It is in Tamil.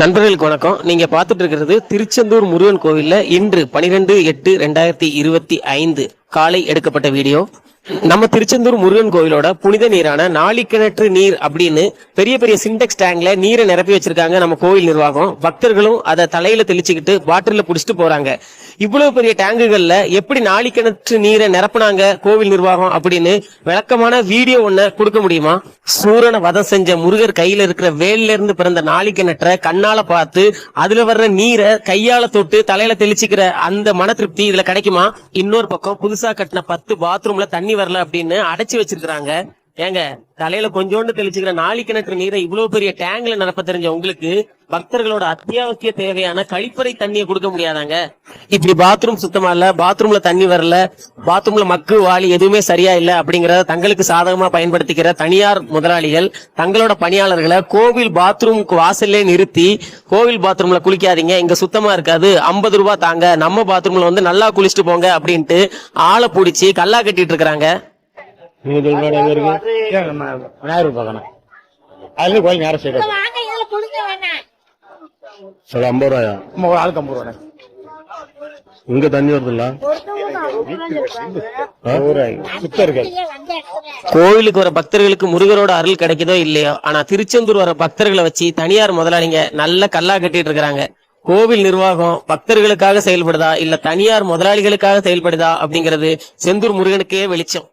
நண்பர்களுக்கு வணக்கம். நீங்க பார்த்துட்டு இருக்கிறது திருச்செந்தூர் முருகன் கோவில்ல இன்று பனிரெண்டு எட்டு ரெண்டாயிரத்தி இருபத்தி ஐந்து காலை எடுக்கப்பட்ட வீடியோ. நம்ம திருச்செந்தூர் முருகன் கோயிலோட புனித நீரான நாளிக்கிணற்று நீர் அப்படின்னு பெரிய பெரிய சிண்டெக்ஸ் டேங்க்ல நீரை நிரப்பி வச்சிருக்காங்க நம்ம கோவில் நிர்வாகம். பக்தர்களும் அதை தலையில தெளிச்சுக்கிட்டு பாட்டில புடிச்சிட்டு போறாங்க. இவ்வளவு பெரிய டேங்குகள்ல எப்படி நாளிக்கிணற்று நீரை நிரப்புனாங்க கோவில் நிர்வாகம் அப்படின்னு விளக்கமான வீடியோ ஒன்ன கொடுக்க முடியுமா? சூரனை வதம் செஞ்ச முருகர் கையில இருக்கிற வேல்ல இருந்து பிறந்த நாளிக்கிணற்றை கண்ணால பார்த்து அதுல வர்ற நீரை கையால தொட்டு தலையில தெளிச்சுக்கிற அந்த மன திருப்தி இதுல கிடைக்குமா? இன்னொரு பக்கம் புதுசா கட்டின பத்து பாத்ரூம்ல தண்ணி வரல அப்படின்னு அடைச்சு வச்சிருக்கிறாங்க. ஏங்க தலையில கொஞ்சோண்டு தெளிச்சுக்கிற நாளி கிணற்று நீரை இவ்வளவு பெரிய டேங்க்ல நிரப்ப தெரிஞ்ச உங்களுக்கு பக்தர்களோட அத்தியாவசிய தேவையான கழிப்பறை தண்ணியை கொடுக்க முடியாதாங்க? இப்படி பாத்ரூம் சுத்தமா இல்ல பாத்ரூம்ல தண்ணி வரல பாத்ரூம்ல மக்கு வாளி எதுவுமே சரியா இல்ல அப்படிங்கறத தங்களுக்கு சாதகமா பயன்படுத்திக்கிற தனியார் முதலாளிகள் தங்களோட பணியாளர்களை கோவில் பாத்ரூமுக்கு வாசல்லே நிறுத்தி கோவில் பாத்ரூம்ல குளிக்காதீங்க இங்க சுத்தமா இருக்காது ஐம்பது ரூபாய் தாங்க நம்ம பாத்ரூம்ல வந்து நல்லா குளிச்சுட்டு போங்க அப்படின்ட்டு ஆளை பிடிச்சி கல்லா கட்டிட்டு இருக்கிறாங்க. நீங்க எங்க இருக்கு? விநாயகர் பார்க்கணும் அதுல கோயில் நேரம் சரி ஐம்பது ரூபாயா? நம்ம ஒரு ஆளுக்கு ஐம்பது ரூபாய் இங்க தண்ணி வருதுல்ல? கோவிலுக்கு வர பக்தர்களுக்கு முருகரோட அருள் கிடைக்குதோ இல்லையோ ஆனா திருச்செந்தூர் வர பக்தர்களை வச்சு தனியார் முதலாளிங்க நல்ல கல்லா கட்டிட்டு இருக்காங்க கோவில் நிர்வாகம் பக்தர்களுக்காக செயல்படுதா இல்ல தனியார் முதலாளிகளுக்காக செயல்படுதா அப்படிங்கிறது செந்தூர் முருகனுக்கே வெளிச்சம்.